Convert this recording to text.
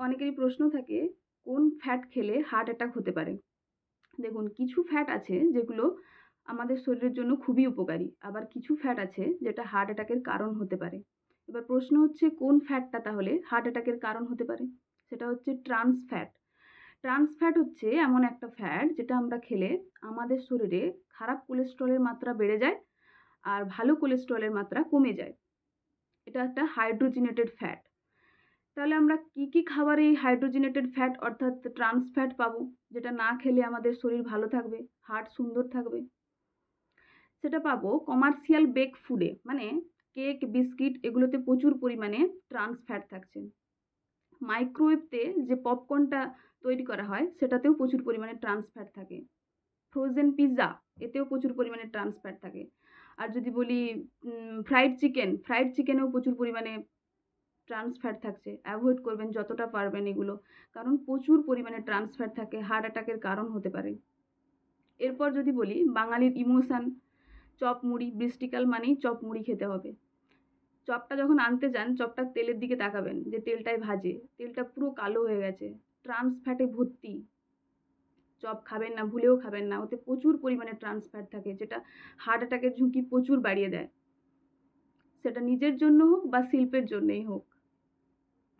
অনেকেরই প্রশ্ন থাকে, কোন ফ্যাট খেলে হার্ট অ্যাটাক হতে পারে? দেখুন, কিছু ফ্যাট আছে যেগুলো আমাদের শরীরের জন্য খুবই উপকারী, আবার কিছু ফ্যাট আছে যেটা হার্ট অ্যাটাকের কারণ হতে পারে। এবার প্রশ্ন হচ্ছে, কোন ফ্যাটটা তাহলে হার্ট অ্যাটাকের কারণ হতে পারে? সেটা হচ্ছে ট্রান্স ফ্যাট ট্রান্স ফ্যাট হচ্ছে এমন একটা ফ্যাট যেটা আমরা খেলে আমাদের শরীরে খারাপ কোলেস্ট্রলের মাত্রা বেড়ে যায় আর ভালো কোলেস্ট্রলের মাত্রা কমে যায়। এটা একটা হাইড্রোজিনেটেড ফ্যাট তাহলে আমরা কী কী খাবারে এই হাইড্রোজেনেটেড ফ্যাট অর্থাৎ ট্রান্স ফ্যাট পাবো? যেটা না খেলে আমাদের শরীর ভালো থাকবে হার্ট সুন্দর থাকবে। সেটা পাবো কমার্শিয়াল বেক ফুডে মানে কেক বিস্কিট এগুলোতে প্রচুর পরিমাণে ট্রান্স ফ্যাট থাকছে। মাইক্রোওয়েভতে যে পপকর্নটা তৈরি করা হয়, সেটাতেও প্রচুর পরিমাণে ট্রান্স ফ্যাট থাকে। ফ্রোজেন পিৎজা এতেও প্রচুর পরিমাণে ট্রান্স ফ্যাট থাকে। আর যদি বলি ফ্রাইড চিকেন ফ্রাইড চিকেনেও প্রচুর পরিমাণে ট্রান্স ফ্যাট থাকছে। অ্যাভয়েড করবেন যতটা পারবেন এগুলো। কারণ প্রচুর পরিমাণে ট্রান্স ফ্যাট থাকে হার্ট অ্যাটাকের কারণ হতে পারে। এরপর যদি বলি, বাঙালির ইমোশান চপ মুড়ি বৃষ্টিকাল মানেই চপ মুড়ি খেতে হবে। চপটা যখন আনতে যান চপটার তেলের দিকে তাকাবেন যে তেলটায় ভাজে। তেলটা পুরো কালো হয়ে গেছে। ট্রান্স ফ্যাটে ভর্তি। চপ খাবেন না, ভুলেও খাবেন না। ওতে প্রচুর পরিমাণে ট্রান্স ফ্যাট থাকে, যেটা হার্ট অ্যাটাকের ঝুঁকি প্রচুর বাড়িয়ে দেয়। সেটা নিজের জন্য হোক বা শিল্পের জন্যেই হোক।